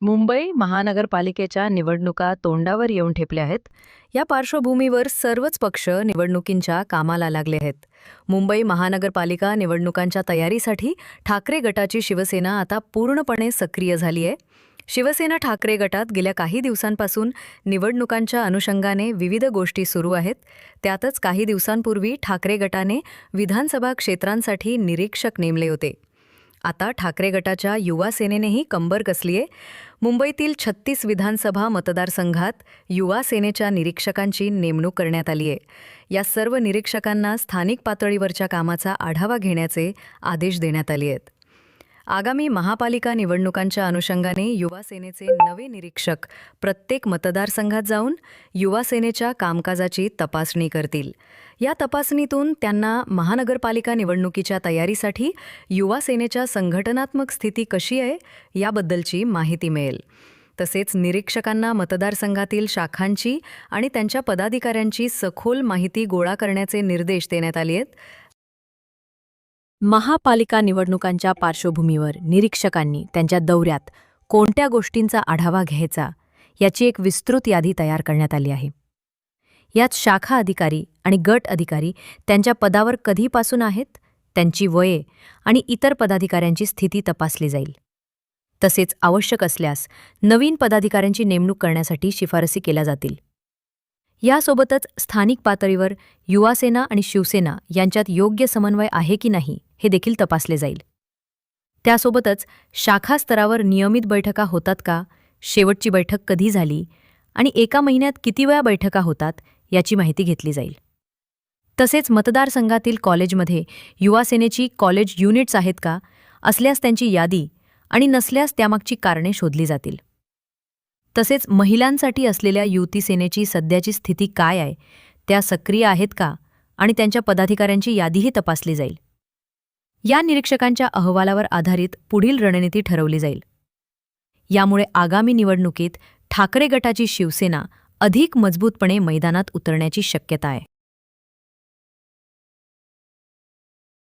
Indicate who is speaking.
Speaker 1: मुंबई महानगरपालिकेच्या निवडणुका तोंडावर येऊन ठेपल्या आहेत. या पार्श्वभूमीवर सर्वच पक्ष निवडणुकींच्या कामाला लागले आहेत. मुंबई महानगरपालिका निवडणुकांच्या तयारीसाठी ठाकरे गटाची शिवसेना आता पूर्णपणे सक्रिय झाली आहे. शिवसेना ठाकरे गटात गेल्या काही दिवसांपासून निवडणुकांच्या अनुषंगाने विविध गोष्टी सुरू आहेत. त्यातच काही दिवसांपूर्वी ठाकरे गटाने विधानसभा क्षेत्रांसाठी निरीक्षक नेमले होते. आता ठाकरे गटाच्या युवा सेनेनेही कंबर कसलीये. मुंबईतील छत्तीस विधानसभा मतदारसंघात युवा सेनेच्या निरीक्षकांची नेमणूक करण्यात आली आहे या सर्व निरीक्षकांना स्थानिक पातळीवरच्या कामाचा आढावा घेण्याचे आदेश देण्यात आले आहेत आगामी महापालिका निवडणुकांच्या अनुषंगाने युवा सेनेचे नवे निरीक्षक प्रत्येक मतदारसंघात जाऊन युवा सेनेच्या कामकाजाची तपासणी करतील. या तपासणीतून त्यांना महानगरपालिका निवडणुकीच्या तयारीसाठी युवा सेनेच्या संघटनात्मक स्थिती कशी आहे याबद्दलची माहिती मिळेल. तसेच निरीक्षकांना मतदारसंघातील शाखांची आणि त्यांच्या पदाधिकाऱ्यांची सखोल माहिती गोळा करण्याचे निर्देश देण्यात आले आहेत.
Speaker 2: महापालिका निवडणुकांच्या पार्श्वभूमीवर निरीक्षकांनी त्यांच्या दौऱ्यात कोणत्या गोष्टींचा आढावा घ्यायचा याची एक विस्तृत यादी तयार करण्यात आली आहे. यात शाखा अधिकारी आणि गट अधिकारी त्यांच्या पदावर कधीपासून आहेत त्यांची वये आणि इतर पदाधिकाऱ्यांची स्थिती तपासली जाईल. तसेच आवश्यक असल्यास नवीन पदाधिकाऱ्यांची नेमणूक करण्यासाठी शिफारसी केल्या जातील. यासोबतच स्थानिक पातळीवर युवासेना आणि शिवसेना यांच्यात योग्य समन्वय आहे की नाही हे देखील तपासले जाईल. त्यासोबतच शाखा स्तरावर नियमित बैठका होतात का? शेवटची बैठक कधी झाली? आणि एका महिन्यात किती वेळा बैठका होतात? याची माहिती घेतली जाईल. तसेच मतदारसंघातील कॉलेजमध्ये युवासेनेची कॉलेज युनिट्स आहेत का? असल्यास त्यांची यादी आणि नसल्यास त्यामागची कारणे शोधली जातील. तसेच महिलांसाठी असलेल्या युती सेनेची सध्याची स्थिती काय आहे? त्या सक्रिय आहेत का? आणि त्यांच्या पदाधिकाऱ्यांची यादीही तपासली जाईल. या निरीक्षकांच्या अहवालावर आधारित पुढील रणनीती ठरवली जाईल. यामुळे आगामी निवडणुकीत ठाकरे गटाची शिवसेना अधिक मजबूतपणे मैदानात उतरण्याची शक्यता आहे.